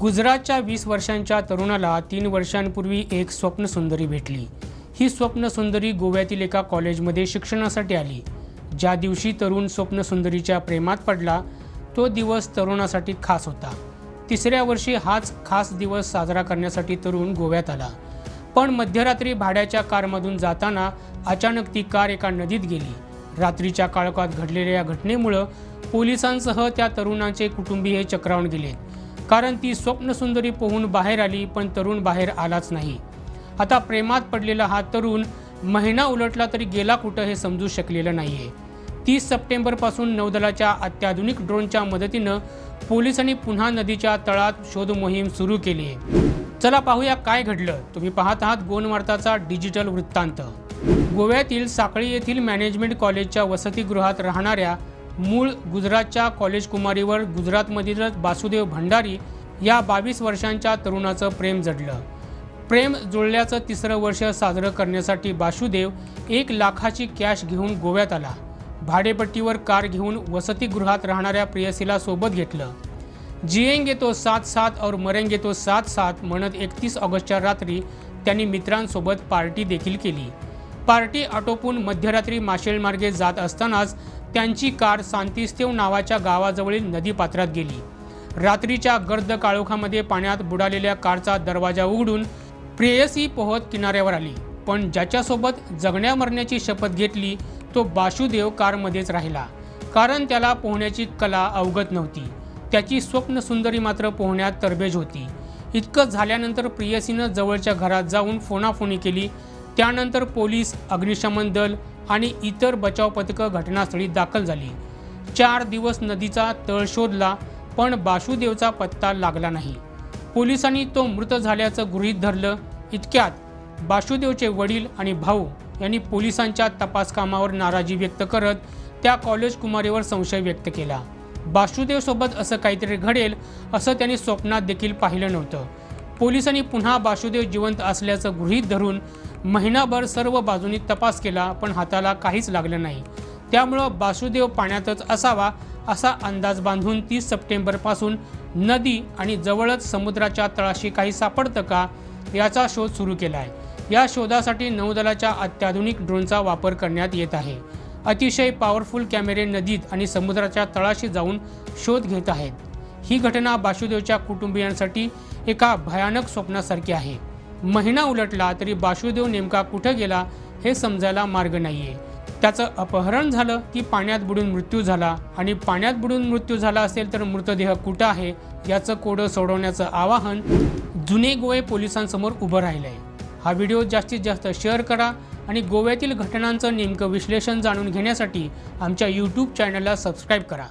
गुजरातच्या वीस वर्षांच्या तरुणाला तीन वर्षांपूर्वी एक स्वप्नसुंदरी भेटली. ही स्वप्नसुंदरी गोव्यातील एका कॉलेजमध्ये शिक्षणासाठी आली. ज्या दिवशी तरुण स्वप्नसुंदरीच्या प्रेमात पडला तो दिवस तरुणासाठी खास होता. तिसऱ्या वर्षी हाच खास दिवस साजरा करण्यासाठी तरुण गोव्यात आला. पण मध्यरात्री भाड्याच्या कारमधून जाताना अचानक ती कार एका नदीत गेली. रात्रीच्या काळकात घडलेल्या या घटनेमुळं पोलिसांसह त्या तरुणाचे कुटुंबीय चक्रावून गेले. कारण ती स्वप्नसुंदरी पोहून बाहेर आली पण तरुण बाहेर आलाच नाही. आता प्रेमात पडलेला हा तरुण महिना उलटला तरी गेला कुठं हे समजू शकलेलं आहे तीस सप्टेंबरपासून नौदलाच्या अत्याधुनिक ड्रोनच्या मदतीनं पोलिसांनी पुन्हा नदीच्या तळात शोध मोहीम सुरू केली आहे चला पाहूया काय घडलं. तुम्ही पाहत आहात गोनवार्ताचा डिजिटल वृत्तांत. गोव्यातील साकळी येथील मॅनेजमेंट कॉलेजच्या वसतिगृहात राहणाऱ्या मूळ गुजरातच्या कॉलेज कुमारीवर गुजरातमधीलच वासुदेव भंडारी या बावीस वर्षांच्या तरुणाचं प्रेम जडलं. प्रेम जुळल्याचं तिसरं वर्ष साजरं करण्यासाठी वासुदेव एक लाखाची कॅश घेऊन गोव्यात आला. भाडेपट्टीवर कार घेऊन वसतिगृहात राहणाऱ्या प्रियसीला सोबत घेतलं. जिएंगे तो साथ साथ और मरेंगे तो साथ साथ म्हणत एकतीस ऑगस्टच्या रात्री त्यांनी मित्रांसोबत पार्टी देखील केली. पार्टी आटोपून मध्यरात्री माशेलमार्गे जात असतानाच त्यांची कार सांतिस्तेव नावाच्या गावाजवळील नदीपात्रात गेली. रात्रीच्या गर्द काळोखामध्ये पाण्यात बुडालेल्या कारचा दरवाजा उघडून प्रेयसी पोहत किनाऱ्यावर आली. पण ज्याच्यासोबत जगण्या मरण्याची शपथ घेतली तो बाशुदेव कारमध्येच राहिला. कारण त्याला पोहण्याची कला अवगत नव्हती. त्याची स्वप्न सुंदरी मात्र पोहण्यात तरबेज होती. इतकं झाल्यानंतर प्रियसीनं जवळच्या घरात जाऊन फोनाफोनी केली. त्यानंतर पोलीस अग्निशमन दल आणि इतर बचाव पथकं घटनास्थळी दाखल झाली. चार दिवस नदीचा तळ शोधला पण बाशुदेवचा पत्ता लागला नाही. पोलिसांनी तो मृत झाल्याचं गृहीत धरलं. इतक्यात बाशुदेवचे वडील आणि भाऊ यांनी पोलिसांच्या तपास कामावर नाराजी व्यक्त करत त्या कॉलेज कुमारीवर संशय व्यक्त केला. बाशुदेवसोबत असं काहीतरी घडेल असं त्यांनी स्वप्नात देखील पाहिलं नव्हतं. पोलिसांनी पुन्हा बाशुदेव जिवंत असल्याचं गृहीत धरून महिनाभर सर्व बाजूनी तपास केला पण हाताला काहीच लागलं नाही. त्यामुळं बासुदेव पाण्यातच असावा असा अंदाज बांधून तीस सप्टेंबरपासून नदी आणि जवळच समुद्राच्या तळाशी काही सापडतं का याचा शोध सुरू केला आहे या शोधासाठी नौदलाच्या अत्याधुनिक ड्रोनचा वापर करण्यात येत आहे. अतिशय पॉवरफुल कॅमेरे नदीत आणि समुद्राच्या तळाशी जाऊन शोध घेत आहेत. ही घटना बासुदेवच्या कुटुंबियांसाठी एका भयानक स्वप्नासारखी आहे. महिना उलटला तरी बासुदेव नेमका कुठं गेला हे समजायला मार्ग नाहीये. त्याचं अपहरण झालं की पाण्यात बुडून मृत्यू झाला आणि पाण्यात बुडून मृत्यू झाला असेल तर मृतदेह कुठं आहे याचं कोडं सोडवण्याचं आवाहन जुने गोवे पोलिसांसमोर उभं राहिलं आहे हा व्हिडिओ जास्तीत जास्त शेअर करा आणि गोव्यातील घटनांचं नेमकं विश्लेषण जाणून घेण्यासाठी आमच्या यूट्यूब चॅनलला सबस्क्राईब करा.